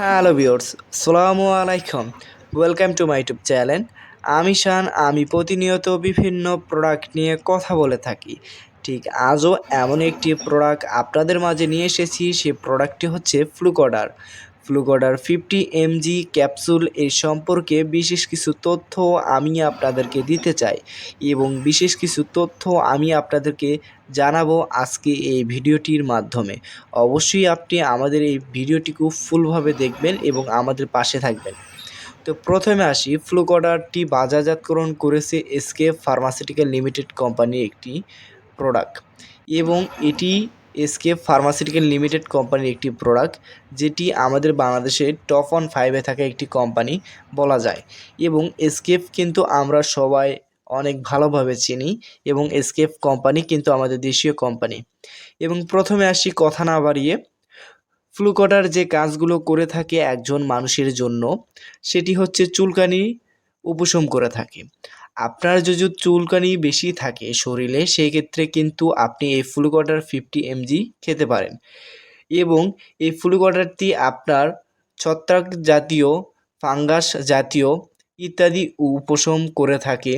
Hello viewers সালামু আলাইকুম। Welcome to my YouTube channel আমি শান, আমি প্রতিনিয়ত বিভিন্ন প্রোডাক্ট নিয়ে কথা বলে থাকি। ঠিক আজও এমন একটি প্রোডাক্ট আপনাদের মাঝে নিয়ে এসেছি, সে প্রোডাক্টটি হচ্ছে Flucoder Flucoder fifty MG capsule এর সম্পর্কে বিশেষ কিছু তথ্য আমি আপনাদেরকে দিতে চাই এবং বিশেষ কিছু তথ্য আমি আপনাদেরকে জানাব আজকে এই ভিডিওটির মাধ্যমে। অবশ্যই আপনি আমাদের এই ভিডিওটি খুব ফুলভাবে দেখবেন এবং আমাদের পাশে থাকবেন। তো প্রথমে আসি ফ্লুকডারটি বাজারজাতকরণ করেছে এসকে ফার্মাসিউটিক্যাল লিমিটেড কোম্পানির একটি প্রোডাক্ট এবং এটি এসকে ফার্মাসিউটিক্যাল লিমিটেড কোম্পানির একটি প্রোডাক্ট, যেটি আমাদের বাংলাদেশে টপ ওয়ান ফাইভে থাকা একটি কোম্পানি বলা যায়। এবং এসকেপ কিন্তু আমরা সবাই অনেক ভালোভাবে চিনি এবং এসকেপ কোম্পানি কিন্তু আমাদের দেশীয় কোম্পানি। এবং প্রথমে আসি কথা না বাড়িয়ে ফ্লুকটার যে কাজগুলো করে থাকে একজন মানুষের জন্য, সেটি হচ্ছে চুলকানি, উপশম করে থাকে। আপনার যদি চুলকানি বেশি থাকে শরীরে সেই ক্ষেত্রে কিন্তু আপনি এই ফ্লুকটার ফিফটি এমজি খেতে পারেন। এবং এই ফ্লুকটারটি আপনার ছত্রাক জাতীয়, ফাঙ্গাস জাতীয় ইত্যাদি উপশম করে থাকে।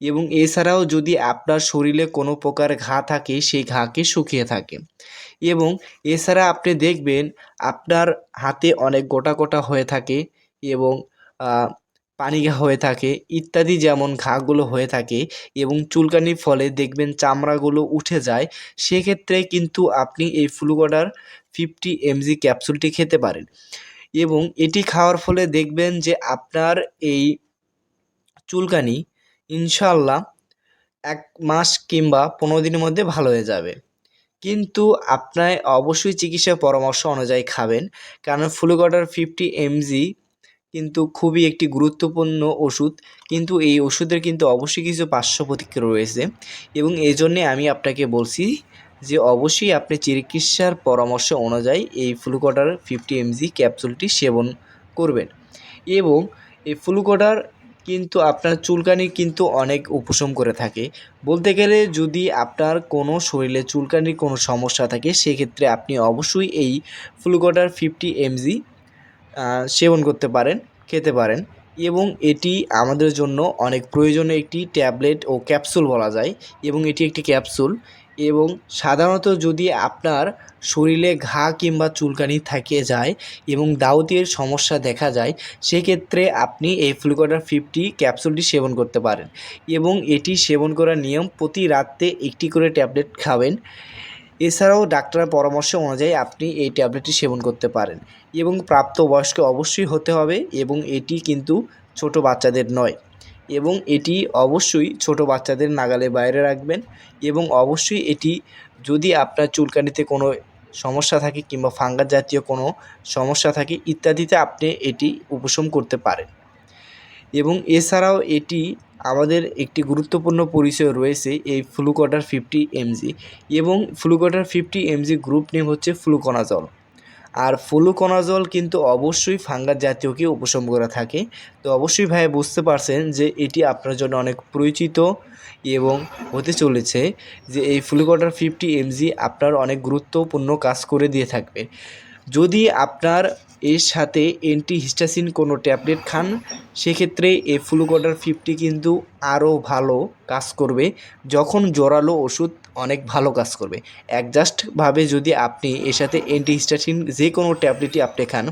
এবং এছাড়াও যদি আপনার শরীরে কোনো প্রকার ঘা থাকে, সেই ঘাকে শুকিয়ে থাকে। এবং এছাড়া আপনি দেখবেন, আপনার হাতে অনেক গোটা গোটা হয়ে থাকে এবং পানি ঘা হয়ে থাকে, ইত্যাদি যেমন ঘাগুলো হয়ে থাকে এবং চুলকানির ফলে দেখবেন চামড়াগুলো উঠে যায়, সেক্ষেত্রে কিন্তু আপনি এই ফ্লুকোডার ফিফটি এমজি ক্যাপসুলটি খেতে পারেন। এবং এটি খাওয়ার ফলে দেখবেন যে আপনার এই চুলকানি ইনশাল্লাহ এক মাস কিংবা পনেরো দিনের মধ্যে ভালো হয়ে যাবে। কিন্তু আপনার অবশ্যই চিকিৎসা পরামর্শ অনুযায়ী খাবেন, কারণ ফ্লুকডার ফিফটি এমজি কিন্তু খুবই একটি গুরুত্বপূর্ণ ওষুধ। কিন্তু এই ওষুধের কিন্তু অবশ্যই কিছু পার্শ্ব প্রতিক্রিয়া রয়েছে এবং এই জন্যে আমি আপনাকে বলছি যে অবশ্যই আপনি চিকিৎসার পরামর্শ অনুযায়ী এই ফ্লুকডার ফিফটি এমজি ক্যাপসুলটি সেবন করবেন। এবং এই ফ্লুকডার কিন্তু আপনার চুলকানি কিন্তু অনেক উপশম করে থাকে। বলতে গেলে যদি আপনার কোনো শরীরে চুলকানির কোনো সমস্যা থাকে, সেক্ষেত্রে আপনি অবশ্যই এই ফ্লুকোডার ফিফটি এমজি সেবন করতে পারেন, খেতে পারেন। এবং এটি আমাদের জন্য অনেক প্রয়োজনীয় একটি ট্যাবলেট ও ক্যাপসুল বলা যায়। এবং এটি একটি ক্যাপসুল। এবং সাধারণত যদি আপনার শরীরে ঘা কিংবা চুলকানি থেকে যায় এবং দাউতের সমস্যা দেখা যায়, সেক্ষেত্রে আপনি এই ফ্লুকোডার ফিফটি ক্যাপসুলটি সেবন করতে পারেন। এবং এটি সেবন করার নিয়ম, প্রতি রাত্রে একটি করে ট্যাবলেট খাবেন। এছাড়াও ডাক্তারের পরামর্শ অনুযায়ী আপনি এই ট্যাবলেটটি সেবন করতে পারেন এবং প্রাপ্তবয়স্ক অবশ্যই হতে হবে এবং এটি কিন্তু ছোট বাচ্চাদের নয় এবং এটি অবশ্যই ছোট বাচ্চাদের নাগালে বাইরে রাখবেন এবং অবশ্যই এটি যদি আপনার চুলকানিতে কোনো সমস্যা থাকে কিংবা ফাঙ্গাস জাতীয় কোনো সমস্যা থাকে ইত্যাদিতে আপনি এটি উপশম করতে পারেন। এবং এছাড়াও এটি আমাদের একটি গুরুত্বপূর্ণ পরিচয় রয়েছে এই ফ্লুকটার ফিফটি এমজি এবং Flucoder fifty MG group name হচ্ছে ফ্লুকোনাজল আর ফ্লুকোনাজল কিন্তু অবশ্যই ফাঙ্গাস জাতীয়কে উপশম করে থাকে। তো অবশ্যই ভাই বুঝতে পারছেন যে এটি আপনার জন্য অনেক পরিচিত এবং হতে চলেছে যে এই ফ্লুকটার ফিফটি এমজি আপনার অনেক গুরুত্বপূর্ণ কাজ করে দিয়ে থাকবে। যদি আপনার এর সাথে অ্যান্টি হিস্টাসিন কোনো ট্যাবলেট খান, সেক্ষেত্রে এই ফ্লুকোডার ফিফটি কিন্তু আরও ভালো কাজ করবে। যখন জোরালো ওষুধ, অনেক ভালো কাজ করবে। অ্যাডজাস্টভাবে যদি আপনি এর সাথে অ্যান্টি হিস্টাসিন যে কোনো ট্যাবলেটই আপনি খান,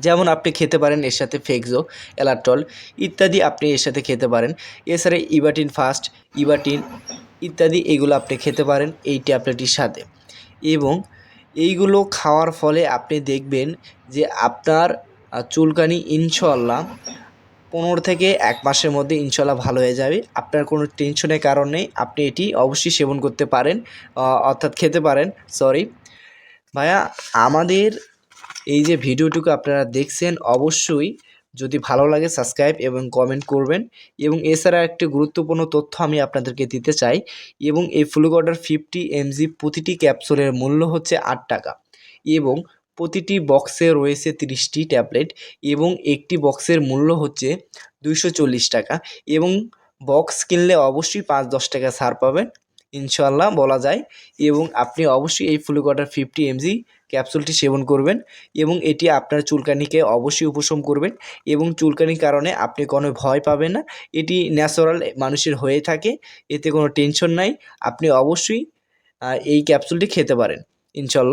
যেমন আপনি খেতে পারেন এর সাথে ফেক্সো অ্যালাট্রল ইত্যাদি আপনি এর সাথে খেতে পারেন। এছাড়া ইবাটিন ফাস্ট ইবাটিন ইত্যাদি এগুলো আপনি খেতে পারেন এই ট্যাবলেটটির সাথে। এবং এইগুলো খাওয়ার ফলে আপনি দেখবেন যে আপনার চুলকানি ইনশাল্লাহ পনেরো থেকে এক মাসের মধ্যে ইনশাল্লাহ ভালো হয়ে যাবে। আপনার কোনো টেনশনের কারণ নেই, আপনি এটি অবশ্যই সেবন করতে পারেন অর্থাৎ খেতে পারেন, সরি। ভাইয়া, আমাদের এই যে ভিডিওটুকু আপনারা দেখছেন, অবশ্যই যদি ভালো লাগে সাবস্ক্রাইব এবং কমেন্ট করবেন এবং এছাড়া একটি গুরুত্বপূর্ণ তথ্য আমি আপনাদেরকে দিতে চাই এবং এই ফ্লুগডার ফিফটি এমজি প্রতিটি ক্যাপসুলের মূল্য হচ্ছে আট টাকা এবং প্রতিটি বক্সে রয়েছে তিরিশটি ট্যাবলেট এবং একটি বক্সের মূল্য হচ্ছে চল্লিশ টাকা এবং বক্স কিনলে অবশ্যই পাঁচ দশ টাকা ছাড় পাবেন। ইনশাল্লাহ বলা যায়। এবং আপনি অবশ্যই এই ফ্লুকোয়াটার ফিফটি এমজি ক্যাপসুলটি সেবন করবেন এবং এটি আপনার চুলকানিকে অবশ্যই উপশম করবেন এবং চুলকানির কারণে আপনি কোনো ভয় পাবেন না। এটি ন্যাচারাল মানুষের হয়ে থাকে, এতে কোনো টেনশন নাই। আপনি অবশ্যই এই ক্যাপসুলটি খেতে পারেন ইনশাল্লাহ